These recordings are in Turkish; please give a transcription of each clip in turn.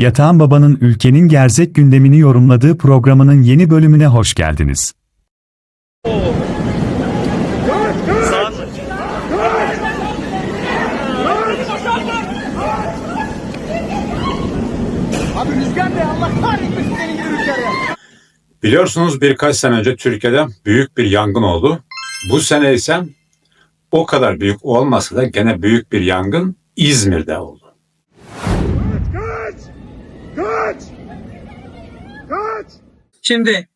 Yatağan Baba'nın ülkenin gerzek gündemini yorumladığı programının yeni bölümüne hoş geldiniz. Biliyorsunuz birkaç sene önce Türkiye'de büyük bir yangın oldu. Bu sene ise o kadar büyük olmasa da gene büyük bir yangın İzmir'de oldu. Şimdi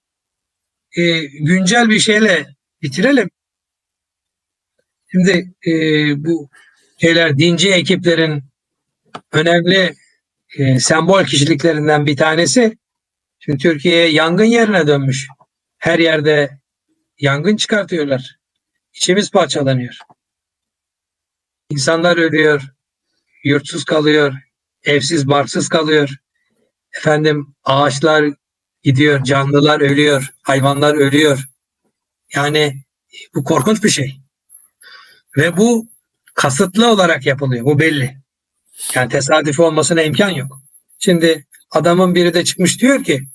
e, güncel bir şeyle bitirelim. Şimdi e, bu şeyler dinci ekiplerin önemli e, sembol kişiliklerinden bir tanesi. Şimdi Türkiye yangın yerine dönmüş. Her yerde yangın çıkartıyorlar. İçimiz parçalanıyor. İnsanlar ölüyor, yurtsuz kalıyor, evsiz barksız kalıyor. Efendim ağaçlar gidiyor, canlılar ölüyor, hayvanlar ölüyor. Yani bu korkunç bir şey. Ve bu kasıtlı olarak yapılıyor. Bu belli. Yani tesadüfi olmasına imkan yok. Şimdi adamın biri de çıkmış diyor ki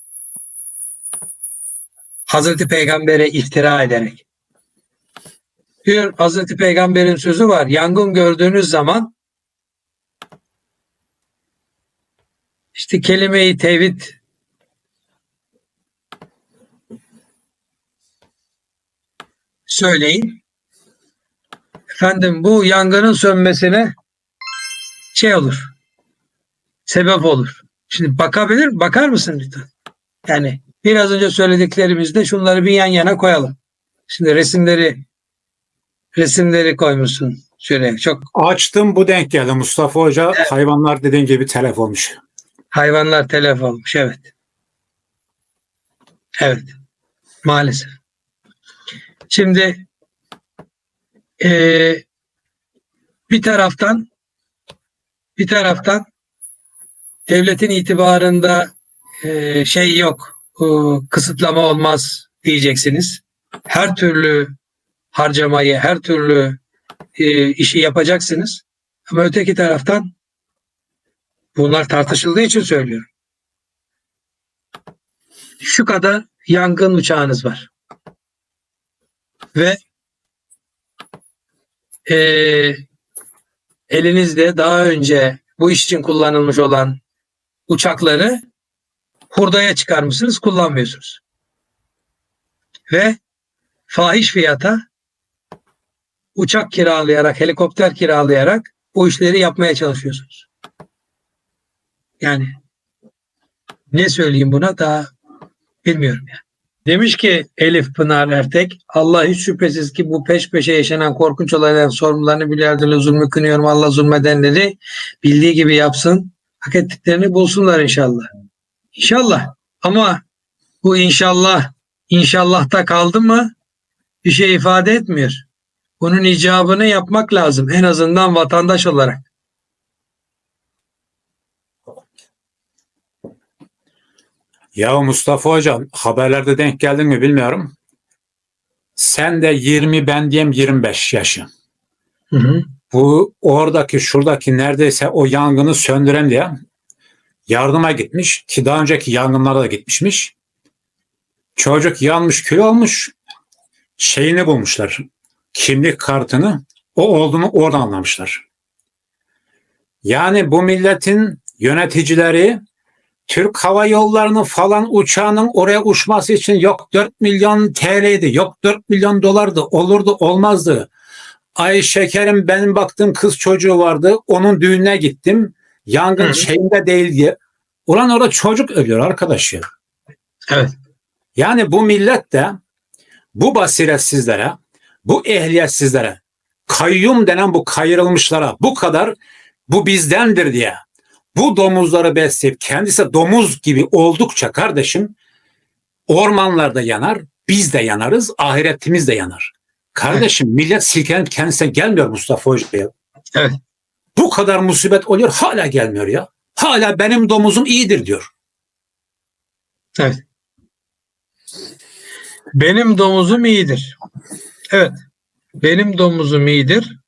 Hazreti Peygamber'e iftira ederek. Diyor Hazreti Peygamber'in sözü var. Yangın gördüğünüz zaman işte kelime-i tevhid söyleyin. Efendim bu yangının sönmesine şey olur. Sebep olur. Şimdi bakabilir, bakar mısın lütfen? Yani biraz önce söylediklerimizde şunları bir yan yana koyalım. Şimdi resimleri resimleri koymuşsun şuraya. Çok Açtım bu denk geldi Mustafa Hoca. Hayvanlar dediğin gibi telef olmuş. Hayvanlar telef olmuş. Evet. Evet. Maalesef. Şimdi eee, bir taraftan bir taraftan devletin itibarında eee, şey yok, eee, kısıtlama olmaz diyeceksiniz. Her türlü harcamayı, her türlü eee, işi yapacaksınız. Ama öteki taraftan bunlar tartışıldığı için söylüyorum. Şu kadar yangın uçağınız var. Ve eee, elinizde daha önce bu iş için kullanılmış olan uçakları hurdaya çıkarmışsınız, kullanmıyorsunuz. Ve fahiş fiyata uçak kiralayarak, helikopter kiralayarak bu işleri yapmaya çalışıyorsunuz. Yani ne söyleyeyim buna daha bilmiyorum ya. Demiş ki Elif Pınar Ertek, Allah hiç şüphesiz ki bu peş peşe yaşanan korkunç olayların sorumlularını bilardırlı zulmü kınıyorum. Allah zulmedenleri bildiği gibi yapsın. Hak ettiklerini bulsunlar inşallah. İnşallah. Ama bu inşallah, inşallahta kaldı mı bir şey ifade etmiyor. Bunun icabını yapmak lazım. En azından vatandaş olarak. Ya Mustafa Hoca haberlerde denk geldin mi bilmiyorum. Sen de 20 ben diyeyim 25 yaşı. Hı hı. Bu oradaki şuradaki neredeyse o yangını söndüren diye yardıma gitmiş ki daha önceki yangınlara da gitmişmiş. Çocuk yanmış kül olmuş. Şeyini bulmuşlar. Kimlik kartını o olduğunu oradan anlamışlar. Yani bu milletin yöneticileri Türk Hava Yolları'nın falan uçağının oraya uçması için yok 4 milyon TL'ydi, yok 4 milyon dolardı, olurdu, olmazdı. Ay şekerim benim baktığım kız çocuğu vardı, onun düğününe gittim. Yangın Hı. şeyinde değil diye. Ulan orada çocuk ölüyor arkadaş ya. Evet. Yani bu millet de bu basiretsizlere, bu ehliyetsizlere, kayyum denen bu kayırılmışlara bu kadar bu bizdendir diye bu domuzları besleyip kendisi domuz gibi oldukça kardeşim ormanlarda yanar, biz de yanarız, ahiretimiz de yanar. Kardeşim millet silkelenip kendisine gelmiyor Mustafa Hoca'ya. Evet. Bu kadar musibet oluyor hala gelmiyor ya. Hala benim domuzum iyidir diyor. Evet. Benim domuzum iyidir. Evet. Benim domuzum iyidir.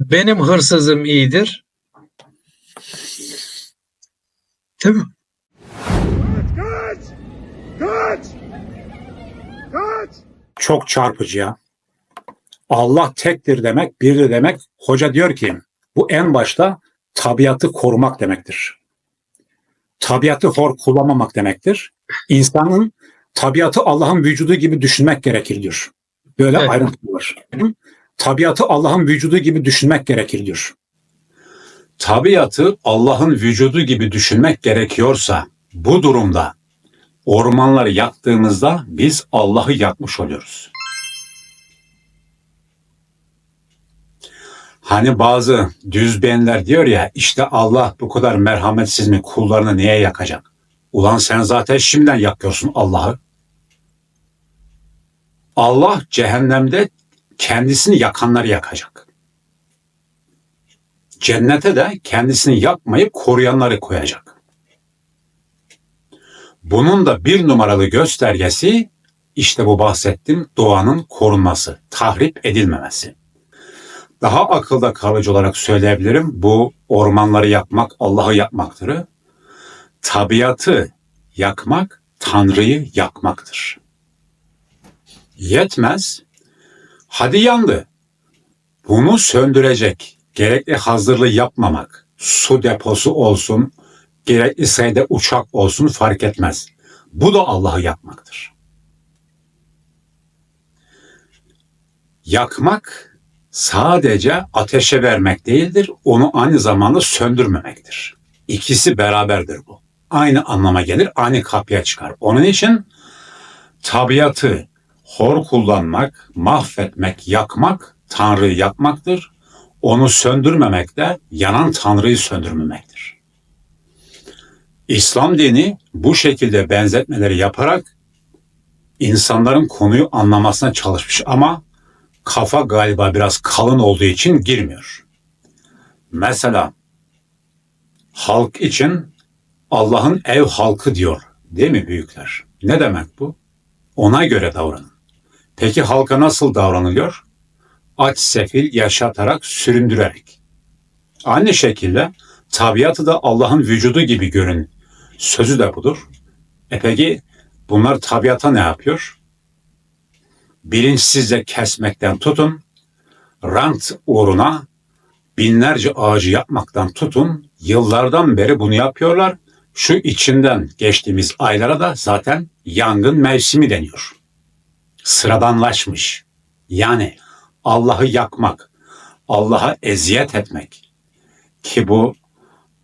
Benim hırsızım iyidir. Değil mi? Çok çarpıcı ya. Allah tektir demek, birdir demek. Hoca diyor ki bu en başta tabiatı korumak demektir. Tabiatı hor kullanmamak demektir. İnsanın tabiatı Allah'ın vücudu gibi düşünmek gerekir diyor. Böyle Evet. ayrıntı var. Hı? Tabiatı Allah'ın vücudu gibi düşünmek gerekir diyor. Tabiatı Allah'ın vücudu gibi düşünmek gerekiyorsa bu durumda ormanları yaktığımızda biz Allah'ı yakmış oluyoruz. Hani bazı düzbeyenler diyor ya işte Allah bu kadar merhametsiz mi kullarını niye yakacak? Ulan sen zaten şimdiden yakıyorsun Allah'ı. Allah cehennemde kendisini yakanları yakacak. Cennete de kendisini yakmayıp koruyanları koyacak. Bunun da bir numaralı göstergesi işte bu bahsettiğim doğanın korunması, tahrip edilmemesi. Daha akılda kalıcı olarak söyleyebilirim. Bu ormanları yakmak Allah'ı yakmaktır. Tabiatı yakmak Tanrı'yı yakmaktır. Yetmez. Hadi yandı. Bunu söndürecek gerekli hazırlığı yapmamak, su deposu olsun, gerekli sayıda uçak olsun fark etmez. Bu da Allah'ı yakmaktır. Yakmak sadece ateşe vermek değildir, onu aynı zamanda söndürmemektir. İkisi beraberdir bu. Aynı anlama gelir, aynı kapıya çıkar. Onun için tabiatı hor kullanmak, mahvetmek, yakmak Tanrı'yı yakmaktır. Onu söndürmemek de yanan Tanrı'yı söndürmemektir. İslam dini bu şekilde benzetmeleri yaparak insanların konuyu anlamasına çalışmış ama kafa galiba biraz kalın olduğu için girmiyor. Mesela halk için Allah'ın ev halkı diyor değil mi büyükler? Ne demek bu? Ona göre davranın. Peki halka nasıl davranılıyor? Aç sefil yaşatarak, süründürerek. Aynı şekilde tabiatı da Allah'ın vücudu gibi görün. Sözü de budur. E peki bunlar tabiata ne yapıyor? Bilinçsizce kesmekten tutun, rant uğruna binlerce ağacı yapmaktan tutun, yıllardan beri bunu yapıyorlar. Şu içinden geçtiğimiz aylara da zaten yangın mevsimi deniyor. Sıradanlaşmış. Yani Allah'ı yakmak, Allah'a eziyet etmek ki bu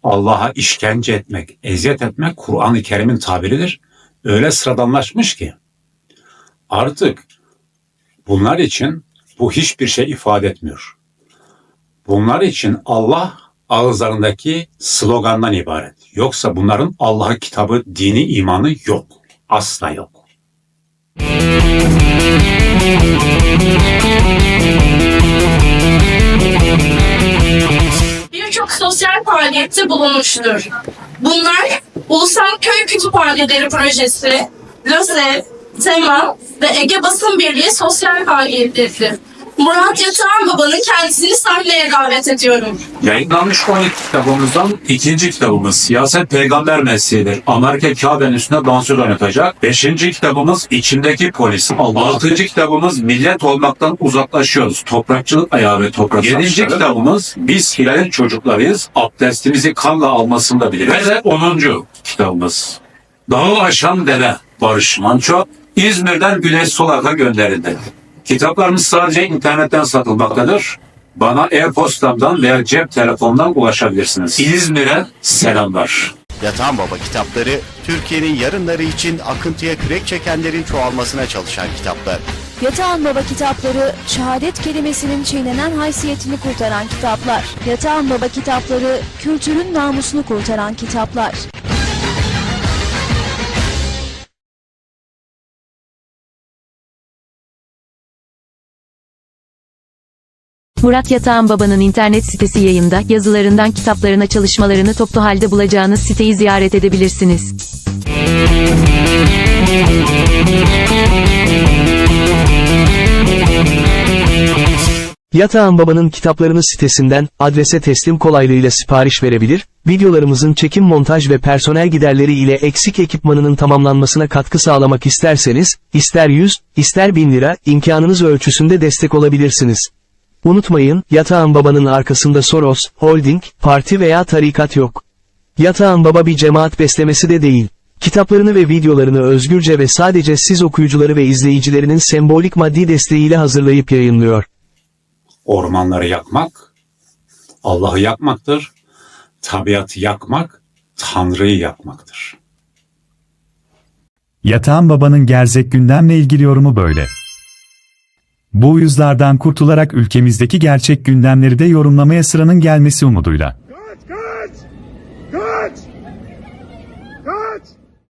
Allah'a işkence etmek, eziyet etmek Kur'an-ı Kerim'in tabiridir. Öyle sıradanlaşmış ki artık bunlar için bu hiçbir şey ifade etmiyor. Bunlar için Allah ağızlarındaki slogandan ibaret. Yoksa bunların Allah'a kitabı, dini, imanı yok. Asla yok. Birçok sosyal faaliyette bulunmuştur. Bunlar Ulusal Köy Kütüphaneleri Projesi, LÖSEV, TEMA ve Ege Basın Birliği sosyal faaliyetleridir. Murat Yatağan Baba'nın kendisini sahneye davet ediyorum. Yayınlanmış 12 kitabımızdan ikinci kitabımız Siyaset Peygamber Mesleğidir. Amerika Kabe'nin üstüne dansöz oynatacak. Beşinci kitabımız İçimdeki Polis. Altıncı kitabımız Millet Olmaktan Uzaklaşıyoruz. Toprakçılık ayağı ve toprak Yedinci kitabımız Biz Hilal'in çocuklarıyız. Abdestimizi kanla almasını da biliriz. Ve de onuncu kitabımız Dağı Aşan Deve Barış Manço İzmir'den Güneş Solak'a gönderildi. Kitaplarımız sadece internetten satılmaktadır. Bana e-postamdan veya cep telefonundan ulaşabilirsiniz. İzmir'e selamlar. Yatan Baba kitapları, Türkiye'nin yarınları için akıntıya kürek çekenlerin çoğalmasına çalışan kitaplar. Yatağan Baba kitapları, şehadet kelimesinin çiğnenen haysiyetini kurtaran kitaplar. Yatağan Baba kitapları, kültürün namusunu kurtaran kitaplar. Murat Yatağan Baba'nın internet sitesi yayında yazılarından kitaplarına çalışmalarını toplu halde bulacağınız siteyi ziyaret edebilirsiniz. Yatağan Baba'nın kitaplarını sitesinden adrese teslim kolaylığıyla sipariş verebilir, videolarımızın çekim montaj ve personel giderleri ile eksik ekipmanının tamamlanmasına katkı sağlamak isterseniz, ister 100, ister 1000 lira, imkanınız ölçüsünde destek olabilirsiniz. Unutmayın, Yatağan Baba'nın arkasında Soros, Holding, parti veya tarikat yok. Yatağan Baba bir cemaat beslemesi de değil. Kitaplarını ve videolarını özgürce ve sadece siz okuyucuları ve izleyicilerinin sembolik maddi desteğiyle hazırlayıp yayınlıyor. Ormanları yakmak, Allah'ı yakmaktır. Tabiatı yakmak, Tanrı'yı yakmaktır. Yatağan Baba'nın gerzek gündemle ilgili yorumu böyle. Bu yüzlerden kurtularak ülkemizdeki gerçek gündemleri de yorumlamaya sıranın gelmesi umuduyla.